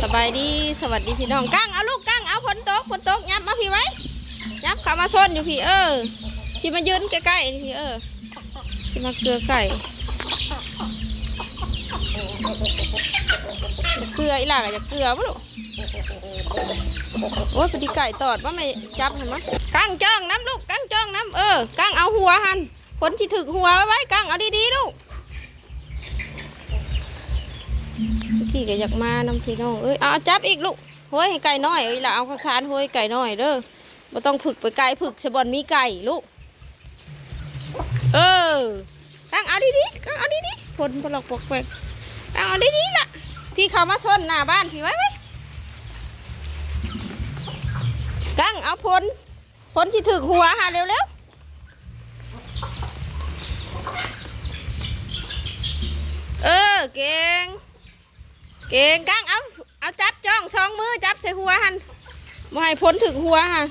สบายดีสวัสดีพี่น้องกั้งเอาลูกกั้งเอาฝนตกฝนตกยับมาพี่ไว้ยับข้ามาส้นอยู่พี่เออพี่มายืนใกล้ๆพี่เออสิมาเกลือไก่เกลืออีหล่าก็จะเกลือปะลูกโอ้ยพอดีไก่ตอดว่าไม่จับเห็นไหมกั้งจ้องน้ำลูกกั้งจ้องน้ำเออกั้งเอาหัวหันฝนที่ถึกหัวไว้ไว้กั้งเอาดีๆลูก พี่ก็อยากมาน้ำพี่น้องเอ้ยเอาจับอีกลูกเฮ้ยไก่น้อยเอ้ยล่ะเอาข้าวสารเฮ้ยไก่น้อยเด้อบ่ต้องผึกไปไก่ผึกสะบอนมีไก่ลูกเออตั้งเอาดีๆตั้งเอาดีๆฝนพลอกปกแปกตั้งเอาดีๆล่ะพี่เขามาชนหน้าบ้านพี่ไว้ไว้กั้งเอาพลพลที่ถึกหัวหาเร็วๆเออเก่ง เก่งกังเอาเอาจับจ้องสองมือจับใส่หัวหันมาให้พ้นถึงหัวฮะ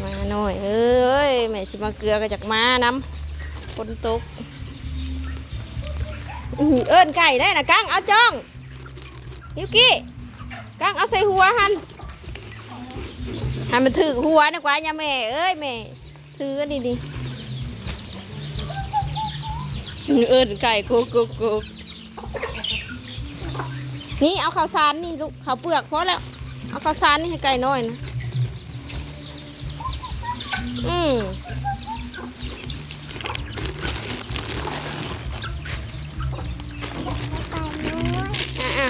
มาหน่อยเอ้ยแม่สิมาเกลือก็จากมานำฝนตกเอิ้นไก่ได้นะกังเอาจ้องฮิวกี้กังเอาใส่หัวหันให้มันถึงหัวนะกว่าย่าแม่เอ้ยแม่ถืออันนี้ดิเอิ้นไก่โกกโกกโกก นี่เอาข้าวสารนี่ลูกข้าวเปลือกพอแล้ว เอาข้าวสารนี่ให้ไก่น้อยนะ อืมอะอะ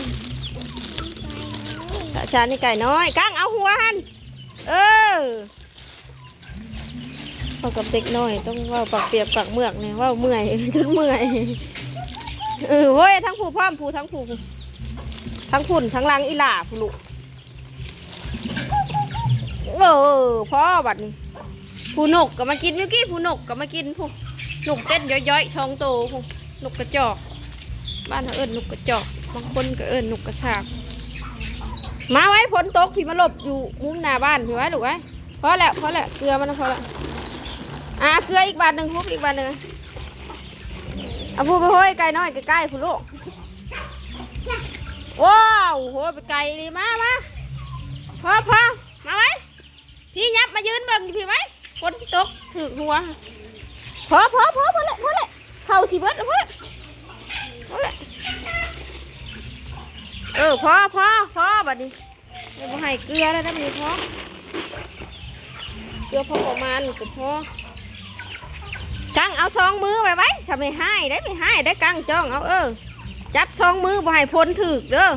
ข้าวสารนี่ไก่น้อยกั้งเอาหัวหันเออพอกับเด็กน้อย ต้องว่าปากเปียกปากเมือกเนี่ยว่าเมื่อยจนเมื่อยเออเฮ้ยทั้งผู้พร้อมผู้ทั้งผู้ ทั้งพุ่นทั้งลังอีหล่าผู้ลูกเออพ่อบัดนี้ผู้นกก็มากินเมื่อกี้ผู้นกก็มากินผู้นกเต้นย้อยๆช่องโตผู้นกกระจอก บ้านเขาเอิ้นนกกระจอกบางคนก็เอิ้นนกกระสาบมาไว้ฝนตกพี่มาหลบอยู่มุมหน้าบ้านพี่ไว้ลูกไว้พอแล้วพอแล้วเกลือมันพอแล้วอะเกลืออีกบาทหนึ่งพุบอีกบาทหนึ่งเอาพูไปห้อยไก่น้อยใกล้ๆผู้ลูก ว้าวโหไปไกลดีมามาพอพอมาไว้พี่ยับมายืนเบิ่งพี่ไว้คนที่ตกถือหัวพอพอพอพอเลยพอเลยเข่าสีเบิดแล้วพอเลยพอเลยเออพอพอพอบัดนี้ไม่ให้เกลือแล้วนะมีพอเกลือพอประมาณก็พอกังเอาซองมือไว้ไว้จะไม่ให้ได้ไม่ให้ได้กังจ้องเอาเออ จับช่องมือบ่ให้พ้นถึกเด้อ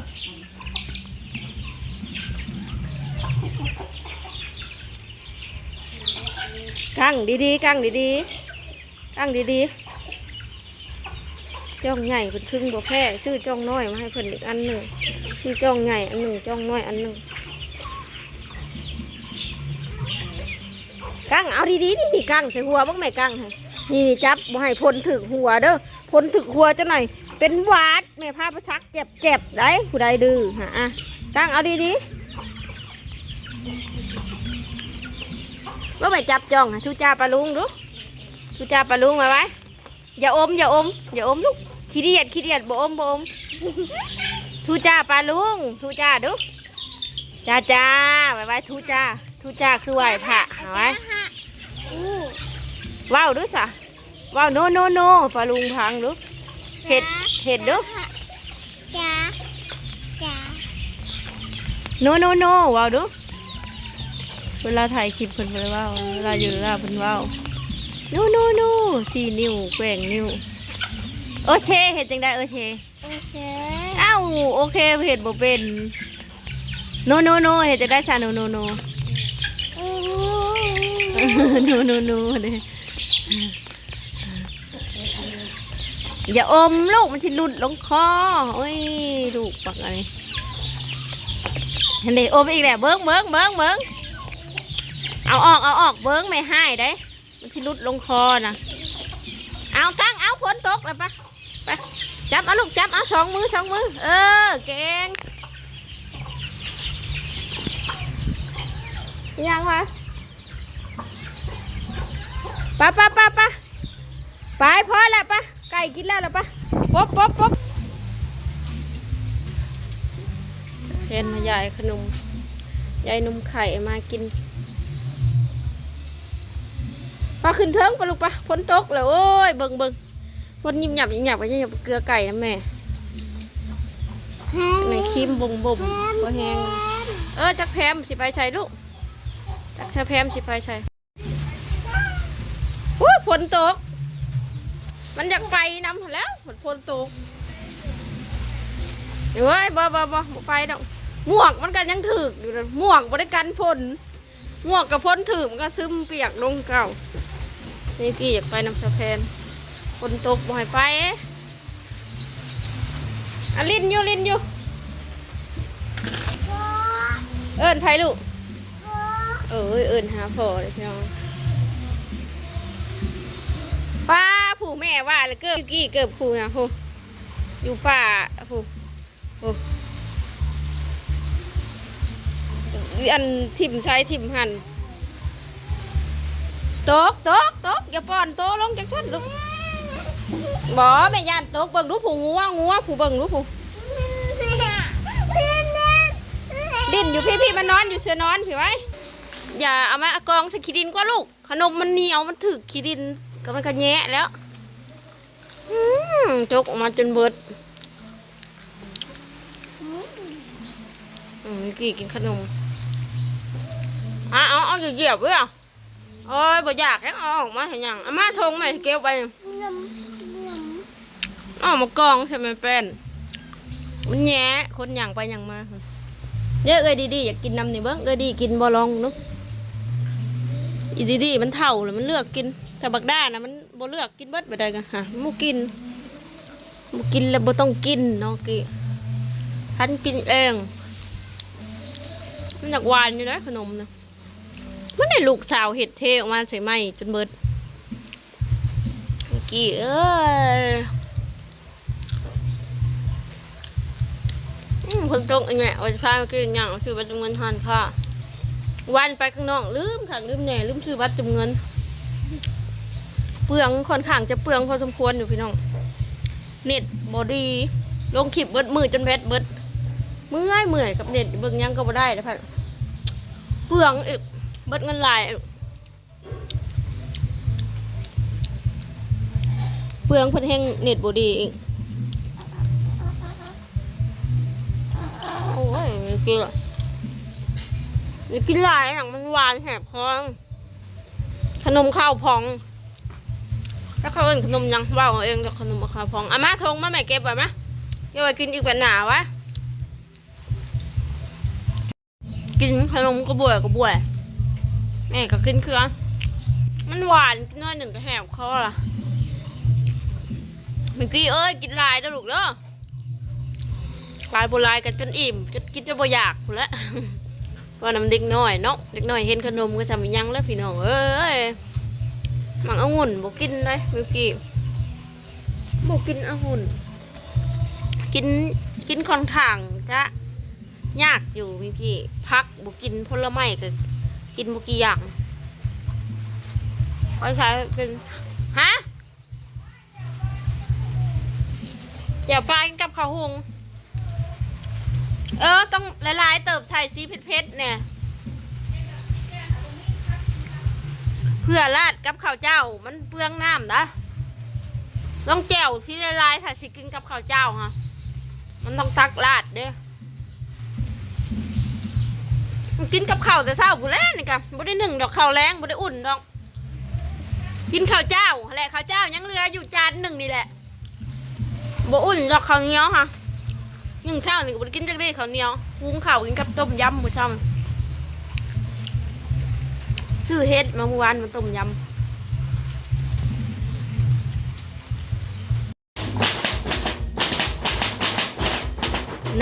กั้งดีๆกั้งดีๆกั้งดีๆจ้องใหญ่เป็นครึ่งบ่แพ้ชื่อจ้องน้อยมาให้เพิ่นอีกอันหนึ่งชื่อจ้องใหญ่อันหนึ่งจ้องน้อยอันหนึ่งกั้งเอาดีๆนี่นี่กั้งใส่หัวบ้างไหมกั้งนี่นี่จับบ่ให้พ้นถึกหัวเด้อพ้นถึกหัวจะหน่อย เป็นหวาดแม่พาไปซักเจ็บเจ็บได้ผู้ใดดื้อฮะอะตั้งเอาดีดีว่าไม่จับจ้องฮะทุจ้าปลาลุงดูทุจ้าปลาลุงมาไว้อย่าอมอย่าอมอย่าอมลูกขี้เดียดขี้เดียดบ่อมบ่อมทุจ้าปลาลุงทุจ้าดูจ้าจ้าไว้ไว้ทุจ้าทุจ้าคือไหวพระเอาไว้ว้าวดูสะว้าวโนโนโนปลาลุงพังดูเห็ด เห็ดเด้อจ้าจ้าโนโนโนว้าวเด้อเวลาถ่ายคลิปเพิ่นเพิ่นว้าวเวลาอยู่เวลาเพิ่นว้าวโนโนโนสี่นิ้วแกว่งนิ้วโอเคเห็ดจังได้โอเคโอเคอ้าวโอเคเห็ดบ่เป็นโนโนโนเห็ดจะได้ชาโนโนโนอู้โนโนโนเด้ อย่าอมลูกมันสิหลุดลงคอโอ้ยลูกปักอะไรเห็นเด็อมอีกแล้วเบิ้งเบิ้งเบิ้งเบิ้งเอาออกเอาออกเบิ้งไม่ให้ได้มันสิหลุดลงคอนะเอาตั้งเอาฝนตกเลยปะไปจับเอาลูกจับเอาสองมือสองมือเออเก่งยังวะปะปะปะปะไปพอแล้วปะ ไก่กินแล้วแล้วปะป๊บป๊บป๊บนมายายขนมยายนมไข่มากินปลาขึ้นเทิงปลาลูกปลาฝนตกแล้วโอ้ยเบิ่งเบิ่งฝนยิบหยับยิบหยับไปยิบหยับเกลือไก่นะแม่ในครีมบ่มบ่มพอแห้งเออจักแพมสิไปใช้ลูกจักชะแพมสิไปใช้โอ้ฝนตก มันอยากไปนำหั้นแหล้วฝนฝนตกเอ้ยบ่บ่บ่บ่ไปดอกหมวกมันกันยังถึกอยู่เลยหมวกบริการฝนหมวกกับฝนถึกมันก็ซึมเปียกลงเก่า นี่กี่อยากไปนำสะแพนฝนตกบ่ให้ไปอะอะลินอยู่ลินอยู่ เอิญไทยลูกเออเอิญหาพ่อเลยพี่น้องป้า ผู้แม่ว่าเลยเกิบกี่เกิบผู้นะผู้อยู่ป่าผู้ผู้อันทิมใช้ทิมหันตกตกตกอย่าป้อนโตลงจากชั้นลูกบ่แม่ยานตกเบิ่งดูผู้งัวงัวผู้เบิ่งดูผู้ดิ้นอยู่พี่พี่มันนอนอยู่เสือนอนพี่ไว้อย่าเอามากองส่ขี้ดินก็ลูก ขนมมันเหนียวมันถึกขี้ดินก็มันก็แงะแล้ว จกออกมาจนเบิดอืมเมื่อกี่กินขนมอะเอาเอาเหยียบๆไว้อะโอ้ยบ่อยากแล้วเอาออกมาเห็นยังเอามาชงไหมเก็บไปเอามากองใช่ไหมแป้นมันแงะคนอย่างไปอย่างมาเยอะเลยดีๆอยากกินน้ำนี่เบิ้งเลยดีกินบ่ลองเนุ๊กอีดีดีๆมันเท่าเลยมันเลือกกินแต่บักด้านะมัน บ่เลือกกินเบิดไปได้กันฮะมูกินมูกินแล้วบ่ต้องกินเนาะกีทันกินเองมันอยากหวานอยู่นะขนมนะมันได้ลูกสาวเห็ดเทออกมาใส่ไหมจนเบิดกี่เอ้ยอืมเพิ่งตกอันเนี้ยวันพาเมื่อกี้อย่างคือประจำเงินทานค่ะ วันไปข้างนอกลืมค่ะลืมแหน่ลืมซื้อบัตรจุ่มเงิน ปลืองค่อนข้างจะเปลืองพอสมควรอยู่พี่น้อง เน็ตบอดีลงคลิปเบิดมือจนแบตเบิดเมื่อยเมื่อยกับเน็ตเบิ่งยังก็บ่ได้แล้วพัดเปลืองอีกเบิดเงินหลายเปลืองเพิ่นแห้งเน็ตบอดีอีกโอ้ยกี่ยวอยากินหลายอย่างมันหวานแสบคอขนมข้าวพอง แล้วเขาเอิ้นขนมยังว่าเอาเองจากขนมข้าวพองอามาทงมาแม่เก็บไว้มะเก็บไว้กินอีกแบบหนาวะกินขนมกระบวยกระบวยแม่ก็กินเครื่องมันหวานกินน้อยหนึ่งก็แหบคอล่ะเมื่อกี้เอ้ยกินลายเด้อลูกเด้อหลายโบราณกันจนอิ่มจนกินจนบ่อยากพู้นแล้วว่าน้ำเด็กน้อยเนาะเด็กน้อยเห็นขนมก็ทำยังแล้วพี่น้องเอ้ย มังองุ่นบ่กินเลยเมื่อกี้บ่กินองุ่น กินกินค่อนข้างจะยากอยู่เมื่อกี้พักบ่กินผลไม้ก็กินบ่กี่อย่างไปใช้เป็นฮะอย่าไปกินกับข้าวหุง เออ ต้องละลายๆเติบใส่ซีเผ็ดๆเนี่ย เพื่อราดกับข้าวเจ้า มันเปลืองน้ำนะต้องแจ่วซีละลายถ้าสิกินกับข้าวเจ้าฮะมันต้องตักราดเด้อกินกับข้าวแต่เช้าผู้แล้นี่กับบ่ได้หนึ่งดอกข้าวแรงบ่ได้อุ่นดอก กินข้าวเจ้าแหละข้าวเจ้ายังเหลืออยู่จานหนึ่งนี่แหละบ่อุ่นดอกข้าวเหนียวค่ะยังเช้านี่ก็บ่ได้กินจักได้ข้าวเหนียวหุงข้าวกินกับต้มยำมือช้า ซื้อเฮ็ดมาเมื่อวานมาต้มยำ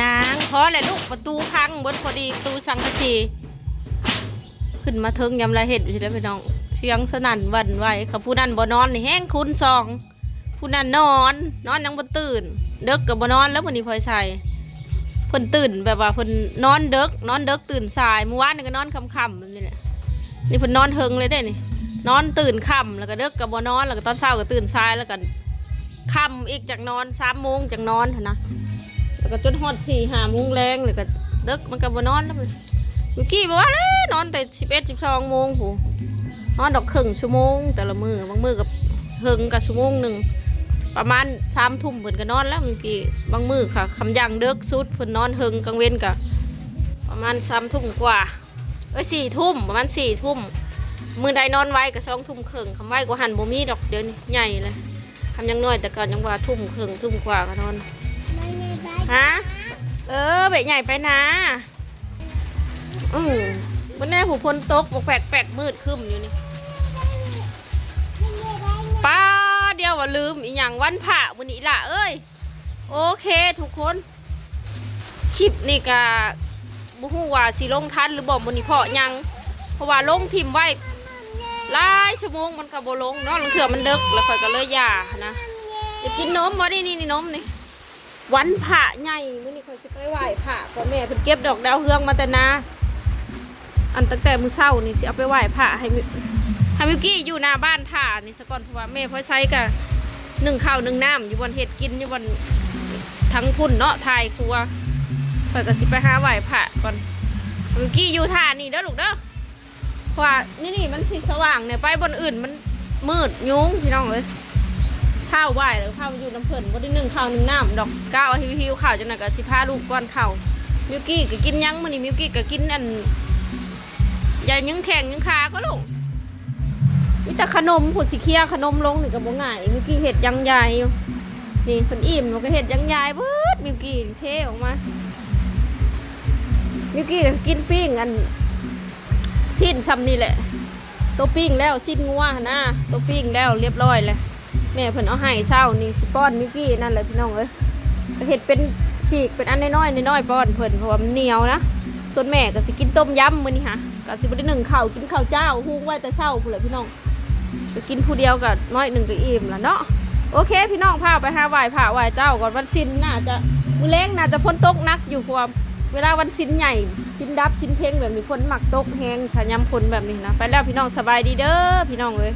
นางพอแหละลูกประตูพังบดพอดีประตูสังกะสีขึ้นมาเทิงยำละเห็ดสิได้อพี่น้องเสียงสนั่นวั่นไหวกับผู้นั้นบ่นอนนี่แห้งคูณสองผู้นั้นนอน นอนยังบ่ตื่น เด็กกับบ่นอนแล้ววันนี้พลอยใส่เพิ่นตื่นแบบว่าเพิ่นนอนเด็กนอนเด็กตื่นสายเมื่อวานนี่ก็นอนค่ำๆ นี่เพิ่นนอนเฮงเลยได้นี่นอนตื่นค่ำแล้วก็เด็กกับบ่นอนแล้วก็ตอนเช้าก็ตื่นสายแล้วก็ค่ำอีกจากนอนสามโมงจากนอนนนะแล้วก็จนฮอดสี่ห้าโมงแรงเลยก็เด็กมันก็บ่นอนแล้ววิกี้บอกว่าเลยนอนแต่สิบเอ็ดสิบสองโมงผู้นอนดอกครึ่งชั่วโมง แต่ละมือบางมือกับเฮงกับชั่วโมงหนึ่งประมาณสามทุ่มเพิ่นก็นอนแล้วมิวกี้บางมือค่ะคำยังเด็กสุดเพิ่นนอนเฮงกลางเว้นกับประมาณสามทุ่มกว่า เอ้ยสี่ทุ่มประมาณสี่ทุ่มมือใดนอนไว้กับสองทุ่มครึ่งคำไว้กว่าหันบ่มีดอกเดี๋ยวนี้ใหญ่เลยคำยังน้อยแต่ก่อนยังว่าทุ่มครึ่งทุ่มกว่าก็นอนไม่ได้บ้านฮะเออเบะใหญ่ไปนะ อืมวันนี้ผู้พลตกบอกแปลกแปลกมืดครึมอยู่นี่ป้าเดียวว่าลืมอีหยังวันผ่ามื้อนี้ล่ะเอ้ย โอเคทุกคน คลิปนี่กะ บ่ฮู้ว่าสิลงทันหรือบ่มื้อนี้เพาะหยังเพราะว่าลงทิมไว้หลายชั่วโมงมันก็บ่ลงเนาะลังเทื่อมันดึกแล้วค่อยก็เลยย่านะจะกินนมบ่นี่นี่นี่นมนี่วันผ่าใหญ่มื้อนี้ค่อยสิไปไหว้ผ่าก่อแม่เพิ่นเก็บดอกดาวเฮืองมาแต่นาอันตั้งแต่มื้อเช้านี่สิเอาไปไหว้ผ่าให้มิให้มิวกี้อยู่หน้าบ้านท่านี่ซะก่อนเพราะว่าแม่พ่อใช้ก็นึ่งข้าวหนึ่งน้ำอยู่บนเฮ็ดกินอยู่บนทั้งพุ่นเนาะทายครัว ข่อยก็สิไปหาไหวผ่าก่อนมิวกี้อยู่ท่านี่เด้อลูกเด้อเพราะว่านี่นี่มันสิสว่างเนี่ยไปบนอื่นมันมืดยุงพี่น้องเอ้ยข้าวไหวหรือข้าวอยู่น้ำเพิ่นบ่ได้นึ่งข้าวหนึ่งน้ำดอกก้าวหิวหิวข้าวจังนั้นก็สิพาลูกก้อนข้าวมิวกี้ก็กินยังมื้อนี้มิวกี้ก็กินอันยายังแข็งยังคาก็ลูกมีแต่ขนมผู้สิเคียขนมลงนี่ก็บ่ง่ายมิวกี้เฮ็ดยังยายอยู่นี่เพิ่นอิ่มมันก็เฮ็ดยังยายเบิดมิวกี้เทออกมา มิวกี้ก็กินปิ้งอันสิ้นซ้ำนี่แหละ ตัวปิ้งแล้วสิ้นงัวนะตัวปิ้งแล้วเรียบร้อยแล้วแม่เพิ่นเอาให้เช่านี่สป้อนมิกกี้นั่นแหละพี่น้องเอ้ยเห็ดเป็นฉีกเป็นอันน้อยๆน้อยๆป้อนเพิ่นเพราะว่ามันเหนียวนะส่วนแม่ก็สิกินต้มยำมื้อนี้ค่ะก็สิบ่ได้นึ่งข้าวกินข้าวเจ้าหุงไว้แต่เช้าพุ่นแหละพี่น้องก็กินผู้เดียวก็น้อยหนึ่งก็อิ่มละเนาะโอเค พี่น้องพาไปหาไหว้พระไหว้เจ้าก่อนวันศิลน่าจะมื้อแรงน่าจะพ้นตกนักอยู่เพราะว่า เวลาวันชิ้นใหญ่ชิ้นดับชิ้นเพลงแบบนี้คนหมักตกแหงขยำคนแบบนี้นะ ไปแล้วพี่น้องสบายดีเด้อพี่น้องเลย